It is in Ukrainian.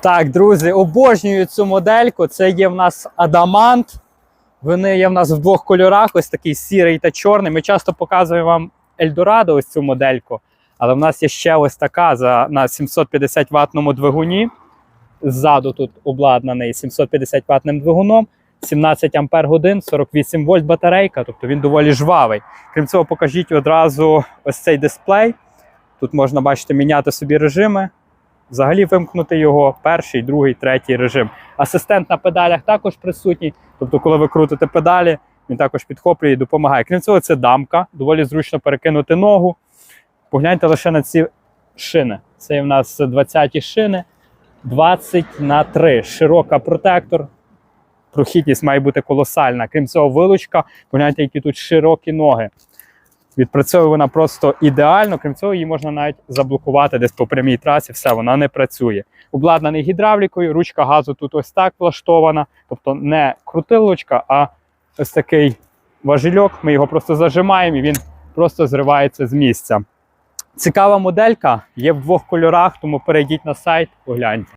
Так, друзі, обожнюю цю модельку. Це є в нас адамант. Вони є в нас в двох кольорах: ось такий сірий та чорний. Ми часто показуємо вам Ельдорадо, ось цю модельку. Але в нас є ще ось така за, на 750 ватному двигуні. Ззаду тут обладнаний 750 ватним двигуном, 17 ампер годин, 48 вольт батарейка, тобто він доволі жвавий. Крім цього, покажіть одразу ось цей дисплей. Тут можна бачите, міняти собі режими. Взагалі вимкнути його перший, другий, третій режим. Асистент на педалях також присутній. Тобто, коли ви крутите педалі, він також підхоплює і допомагає. Крім цього, це дамка, доволі зручно перекинути ногу. Погляньте лише на ці шини. Це в нас 20 шини, 20 на 3. Широка протектор. Прохідність має бути колосальна. Крім цього, вилучка. Погляньте, які тут широкі ноги. Відпрацьовує вона просто ідеально. Крім цього, її можна навіть заблокувати десь по прямій трасі. Все, вона не працює. Обладнаний гідравлікою, ручка газу тут ось так влаштована. Тобто не крутилочка, а ось такий важельок. Ми його просто зажимаємо і він просто зривається з місця. Цікава моделька, є в двох кольорах, тому перейдіть на сайт, погляньте.